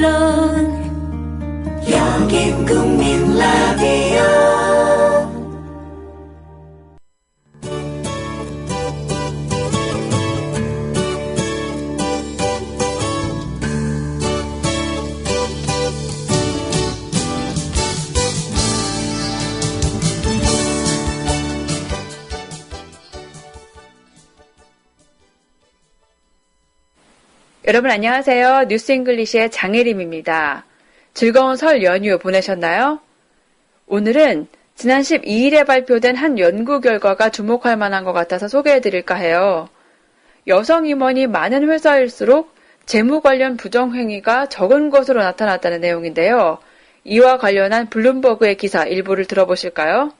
물론 여긴 국민 여러분 안녕하세요. 뉴스 잉글리시의 장혜림입니다. 즐거운 설 연휴 보내셨나요? 오늘은 지난 12일에 발표된 한 연구 결과가 주목할 만한 것 같아서 소개해 드릴까 해요. 여성 임원이 많은 회사일수록 재무 관련 부정행위가 적은 것으로 나타났다는 내용인데요. 이와 관련한 블룸버그의 기사 일부를 들어보실까요?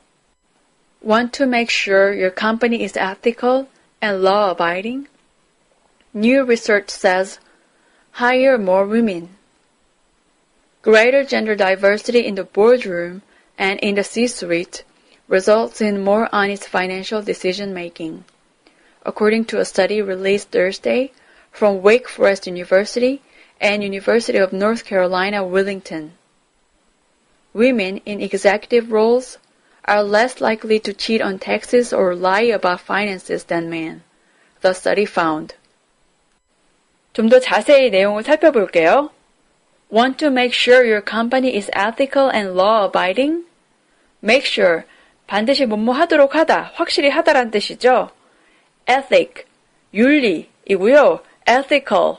Want to make sure your company is ethical and law abiding? New research says hire more women. Greater gender diversity in the boardroom and in the C-suite results in more honest financial decision making. According to a study released Thursday from Wake Forest University and University of North Carolina Willington. Women in executive roles are less likely to cheat on taxes or lie about finances than men, the study found. 좀 더 자세히 내용을 살펴볼게요. Want to make sure your company is ethical and law abiding? Make sure 반드시 뭐뭐 하도록 하다, 확실히 하다란 뜻이죠. ethic 윤리이고요. ethical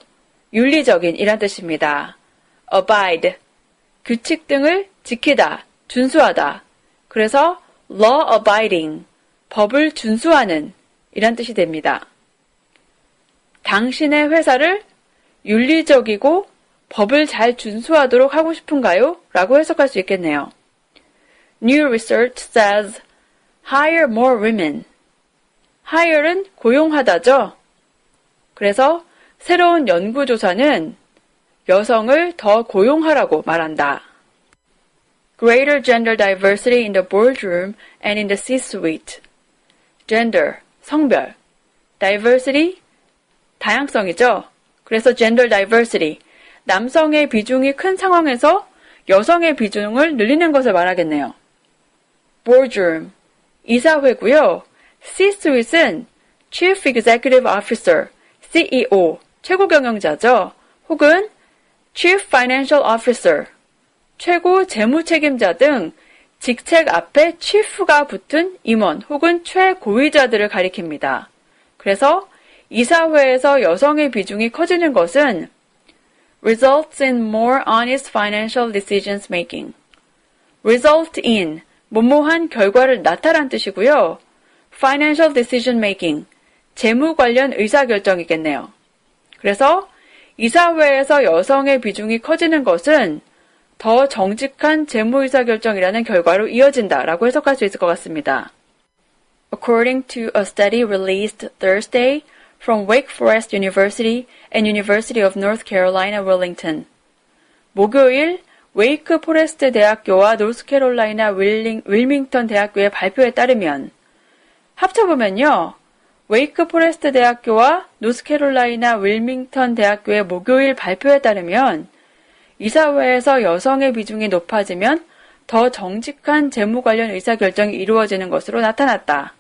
윤리적인 이란 뜻입니다. abide 규칙 등을 지키다, 준수하다. 그래서 law abiding 법을 준수하는 이란 뜻이 됩니다. 당신의 회사를 윤리적이고 법을 잘 준수하도록 하고 싶은가요? 라고 해석할 수 있겠네요. New research says hire more women. hire은 고용하다죠. 그래서 새로운 연구조사는 여성을 더 고용하라고 말한다. Greater gender diversity in the boardroom and in the C-suite. Gender, 성별. Diversity, 다양성이죠. 그래서 gender diversity, 남성의 비중이 큰 상황에서 여성의 비중을 늘리는 것을 말하겠네요. boardroom, 이사회고요. C-suite은 Chief Executive Officer, CEO, 최고 경영자죠. 혹은 Chief Financial Officer, 최고 재무 책임자 등 직책 앞에 chief가 붙은 임원 혹은 최고위자들을 가리킵니다. 그래서 이사회에서 여성의 비중이 커지는 것은 results in more honest financial decisions making. result in 뭐뭐한 결과를 나타난 뜻이고요. financial decision making 재무 관련 의사결정이겠네요. 그래서 이사회에서 여성의 비중이 커지는 것은 더 정직한 재무 의사결정이라는 결과로 이어진다라고 해석할 수 있을 것 같습니다. According to a study released Thursday from Wake Forest University and University of North Carolina Willington. 목요일 웨이크 포레스트 대학교와 노스캐롤라이나 윌링, 윌밍턴 대학교의 발표에 따르면 합쳐보면요. 웨이크 포레스트 대학교와 노스캐롤라이나 윌밍턴 대학교의 목요일 발표에 따르면 이사회에서 여성의 비중이 높아지면 더 정직한 재무 관련 의사결정이 이루어지는 것으로 나타났다.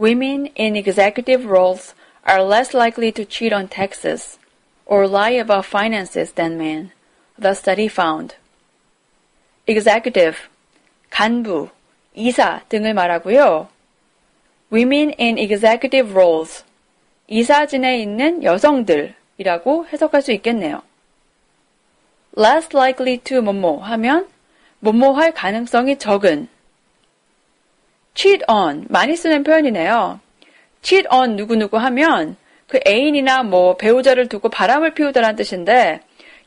Women in executive roles are less likely to cheat on taxes or lie about finances than men, the study found. executive, 간부, 이사 등을 말하고요. women in executive roles, 이사진에 있는 여성들이라고 해석할 수 있겠네요. less likely to 뭐뭐 하면 뭐뭐 할 가능성이 적은 cheat on 많이 쓰는 표현이네요. Cheat on 누구누구 하면 그 애인이나 뭐 배우자를 두고 바람을 피우다라는 뜻인데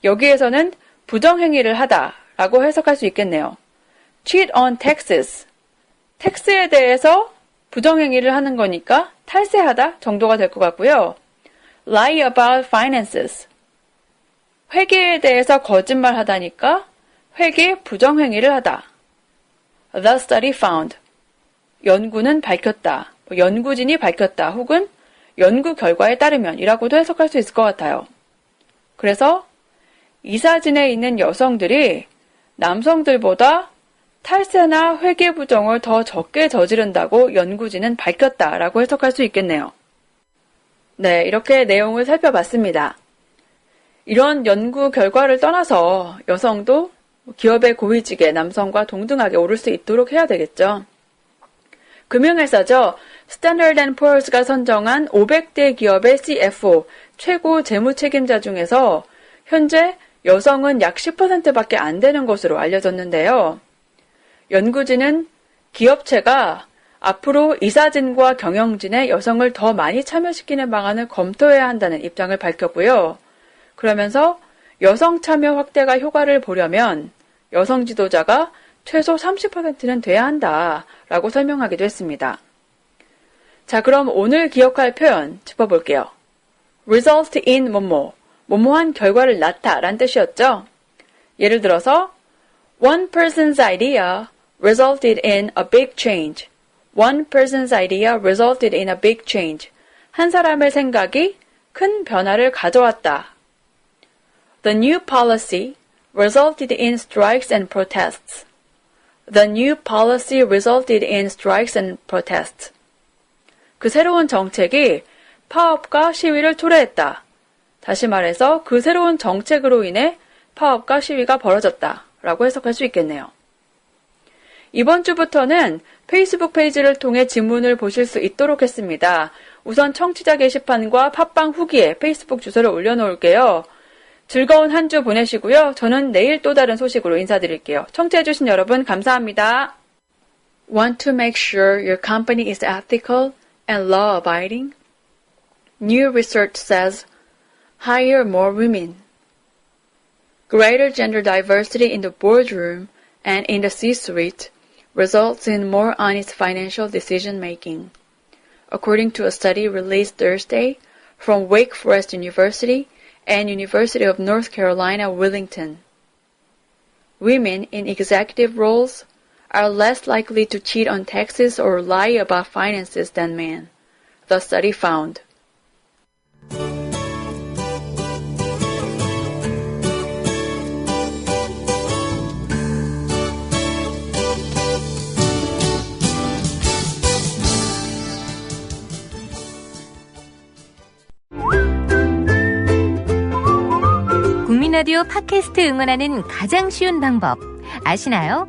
여기에서는 부정행위를 하다라고 해석할 수 있겠네요. cheat on taxes. 텍스에 대해서 부정행위를 하는 거니까 탈세하다 정도가 될 것 같고요. lie about finances. 회계에 대해서 거짓말 하다니까 회계 부정행위를 하다. The study found. 연구는 밝혔다. 뭐 연구진이 밝혔다. 혹은 연구 결과에 따르면 이라고도 해석할 수 있을 것 같아요. 그래서 이 사진에 있는 여성들이 남성들보다 탈세나 회계부정을 더 적게 저지른다고 연구진은 밝혔다라고 해석할 수 있겠네요. 네, 이렇게 내용을 살펴봤습니다. 이런 연구 결과를 떠나서 여성도 기업의 고위직에 남성과 동등하게 오를 수 있도록 해야 되겠죠. 금융회사죠. 스탠더드 포어스가 선정한 500대 기업의 CFO, 최고 재무 책임자 중에서 현재 여성은 약 10%밖에 안 되는 것으로 알려졌는데요. 연구진은 기업체가 앞으로 이사진과 경영진에 여성을 더 많이 참여시키는 방안을 검토해야 한다는 입장을 밝혔고요. 그러면서 여성 참여 확대가 효과를 보려면 여성 지도자가 최소 30%는 돼야 한다라고 설명하기도 했습니다. 자, 그럼 오늘 기억할 표현 짚어볼게요. result in 뭐뭐, 뭐뭐한 결과를 낳다 란 뜻이었죠? 예를 들어서 one person's idea resulted in a big change. One person's idea resulted in a big change. 한 사람의 생각이 큰 변화를 가져왔다. The new policy resulted in strikes and protests. The new policy resulted in strikes and protests. 그 새로운 정책이 파업과 시위를 초래했다. 다시 말해서 그 새로운 정책으로 인해 파업과 시위가 벌어졌다. 라고 해석할 수 있겠네요. 이번 주부터는 페이스북 페이지를 통해 지문을 보실 수 있도록 했습니다. 우선 청취자 게시판과 팟빵 후기에 페이스북 주소를 올려놓을게요. 즐거운 한 주 보내시고요. 저는 내일 또 다른 소식으로 인사드릴게요. 청취해주신 여러분 감사합니다. Want to make sure your company is ethical and law abiding? New research says hire more women. Greater gender diversity in the boardroom and in the C-suite results in more honest financial decision making. According to a study released Thursday from Wake Forest University and University of North Carolina Willington. Women in executive roles are less likely to cheat on taxes or lie about finances than men, the study found. 국민 라디오 팟캐스트 응원하는 가장 쉬운 방법 아시나요?